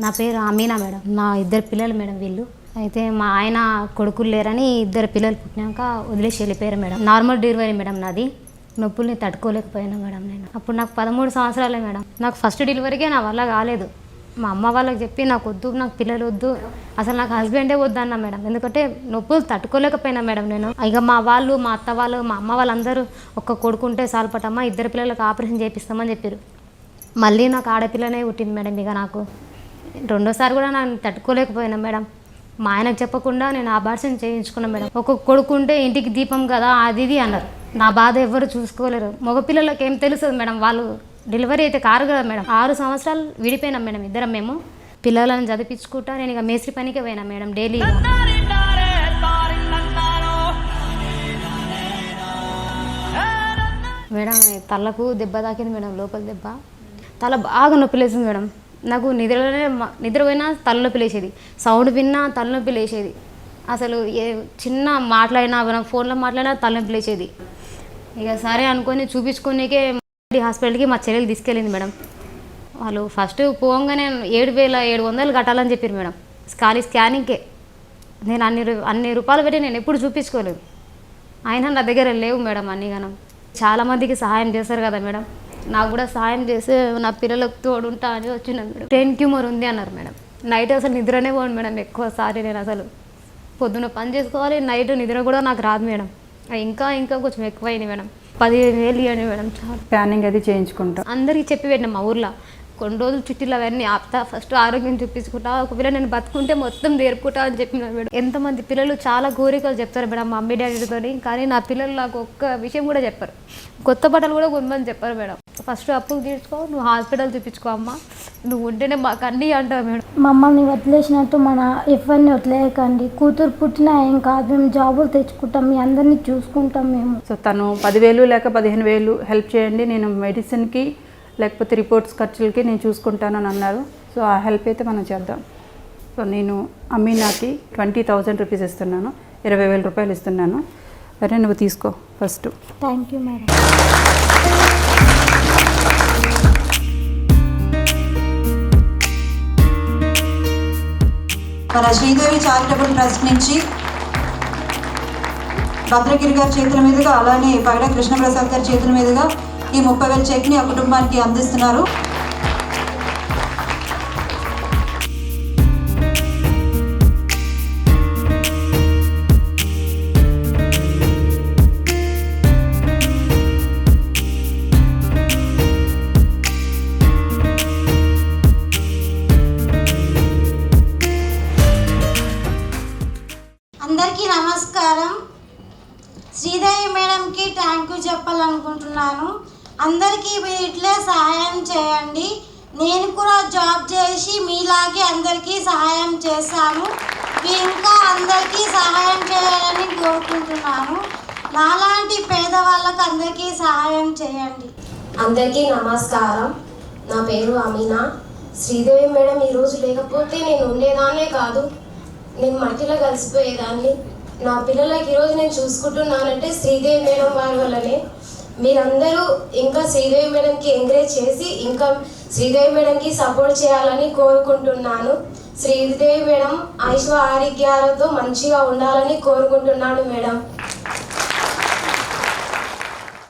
నా పేరు అమీనా మేడం. నా ఇద్దరు పిల్లలు మేడం వీళ్ళు. అయితే మా ఆయన కొడుకులు లేరని ఇద్దరు పిల్లలు పుట్టినాక వదిలేసి వెళ్ళిపోయారు మేడం. నార్మల్ డెలివరీ మేడం నాది. నొప్పుల్ని తట్టుకోలేకపోయాను మేడం నేను. అప్పుడు నాకు పదమూడు సంవత్సరాలే మేడం. నాకు ఫస్ట్ డెలివరీకే నా వల్ల కాలేదు. మా అమ్మ వాళ్ళకి చెప్పి నాకు వద్దు నాకు పిల్లలు వద్దు. అసలు నాకు హస్బెండే వద్దు అన్నా మేడం. ఎందుకంటే నొప్పులు తట్టుకోలేకపోయినా మేడం నేను. ఇక మా వాళ్ళు మా అత్త వాళ్ళు మా అమ్మ వాళ్ళందరూ ఒక్క కొడుకుంటే సాల్పటమ్మ ఇద్దరు పిల్లలకు ఆపరేషన్ చేపిస్తామని చెప్పారు మళ్ళీ నాకు ఆడపిల్లనే పుట్టింది మేడం ఇక నాకు. రెండోసారి కూడా నన్ను తట్టుకోలేకపోయినా మేడం. మా ఆయనకు చెప్పకుండా నేను అబార్షన్ చేయించుకున్నాను మేడం. ఒక కొడుకుంటే ఇంటికి దీపం కదా అది ఇది అన్నారు. నా బాధ ఎవరు చూసుకోలేరు. మగపిల్లలకి ఏం తెలుస్తుంది మేడం? వాళ్ళు డెలివరీ అయితే కారు కదా మేడం. ఆరు సంవత్సరాలు విడిపోయినాం మేడం ఇద్దరం మేము. పిల్లలను చదివించుకుంటా నేను ఇక మేస్త్రి పనికి పోయినా మేడం డైలీ. మేడం తలకు దెబ్బ తాకింది మేడం లోపల దెబ్బ. తల బాగా నొప్పి లేసింది మేడం. నాకు నిద్రలోనే నిద్రపోయినా తలనొప్పి లేచేది. సౌండ్ విన్నా తలనొప్పి లేచేది. అసలు ఏ చిన్న మాట్లాడినా మనం ఫోన్లో మాట్లాడినా తలనొప్పి లేచేది. ఇక సరే అనుకొని చూపించుకునేకే హాస్పిటల్కి మా చెల్లెలు తీసుకెళ్ళింది మేడం. వాళ్ళు ఫస్ట్ పోగానే ఏడు వేల ఏడు వందలు కట్టాలని చెప్పారు మేడం. ఖాళీ స్కానింగ్కే. నేను అన్ని అన్ని రూపాయలు పెట్టి నేను ఎప్పుడు చూపించుకోలేదు. అయినా నా దగ్గర లేవు మేడం అన్ని గనం చాలామందికి సహాయం చేస్తారు కదా మేడం. నాకు కూడా సహాయం చేసి నా పిల్లలకు తోడుంటా అని వచ్చినాను మేడం. ట్రైన్ ట్యూమర్ ఉంది అన్నారు మేడం. నైట్ అసలు నిద్రనే పోను మేడం ఎక్కువసారి నేను అసలు. పొద్దున పని చేసుకోవాలి నైట్ నిద్ర కూడా నాకు రాదు మేడం. ఇంకా ఇంకా కొంచెం ఎక్కువైంది మేడం. పదిహేను వేలు ఇవ్వండి మేడం చాలా. స్కానింగ్ అది చేయించుకుంటాం. అందరికీ చెప్పి పెట్టిన మా ఊర్లో. కొన్ని రోజులు చుట్టీలు అవన్నీ ఆపుతా ఫస్ట్ ఆరోగ్యం చూపించుకుంటా ఒకవేళ నేను బతుకుంటే మొత్తం నేర్పుకుంటా అని చెప్పిన మేడం. ఎంతమంది పిల్లలు చాలా కోరికలు చెప్తారు మేడం మా మమ్మీ డాడీతో కానీ నా పిల్లలు నాకు ఒక్క విషయం కూడా చెప్పారు. కొత్త బట్టలు కూడా కొంతమంది చెప్పారు మేడం. ఫస్ట్ అప్పుకు తీర్చుకో నువ్వు హాస్పిటల్ చూపించుకో అమ్మా. నువ్వు ఉంటేనే మాకు అన్నీ అంటావు మేడం. మమ్మల్ని వదిలేసినట్టు మన ఎవరిని వదిలేయకండి. కూతురు పుట్టినా ఏం కాదు మేము జాబులు తెచ్చుకుంటాం మీ అందరినీ చూసుకుంటాం మేము. సో తను పదివేలు లేక పదిహేను వేలు హెల్ప్ చేయండి నేను మెడిసిన్కి లేకపోతే రిపోర్ట్స్ ఖర్చులకి నేను చూసుకుంటానని అన్నారు. సో ఆ హెల్ప్ అయితే మనం చేద్దాం. సో నేను అమీనాకి ట్వంటీ థౌజండ్ రూపీస్ ఇస్తున్నాను ఇరవై వేల రూపాయలు ఇస్తున్నాను. సరే నువ్వు తీసుకో ఫస్ట్. Thank you madam. మన శ్రీదేవి చారిటబుల్ ట్రస్ట్ నుంచి భద్రగిరి గారి చేతుల మీదుగా అలానే పగడ కృష్ణప్రసాద్ గారి చేతుల మీదుగా ఈ ముప్పై వేల చెక్ని ఆ కుటుంబానికి అందిస్తున్నారు. అందరికీ నమస్కారం. శ్రీదేవి మేడంకి థ్యాంక్ యూ చెప్పాలనుకుంటున్నాను. అందరికీ మీరు ఇట్లే సహాయం చేయండి. నేను కూడా జాబ్ చేసి మీలాగే అందరికీ సహాయం చేశాను. ఇంకా అందరికీ సహాయం చేయాలని కోరుకుంటున్నాను. నాలాంటి పేదవాళ్ళకు అందరికీ సహాయం చేయండి. అందరికీ నమస్కారం. నా పేరు అమీనా. శ్రీదేవి మేడం ఈరోజు లేకపోతే నేను ఉండేదాన్నే కాదు. నేను మట్టిలో కలిసిపోయేదాన్ని. నా పిల్లలకి ఈరోజు నేను చూసుకుంటున్నానంటే శ్రీదేవి మేడం వారి వల్లనే. మీరందరూ ఇంకా శ్రీదేవి మేడంకి ఎంకరేజ్ చేసి ఇంకా శ్రీదేవి మేడంకి సపోర్ట్ చేయాలని కోరుకుంటున్నాను. శ్రీదేవి మేడం ఐశ్వ ఆరోగ్యాలతో మంచిగా ఉండాలని కోరుకుంటున్నాను మేడం.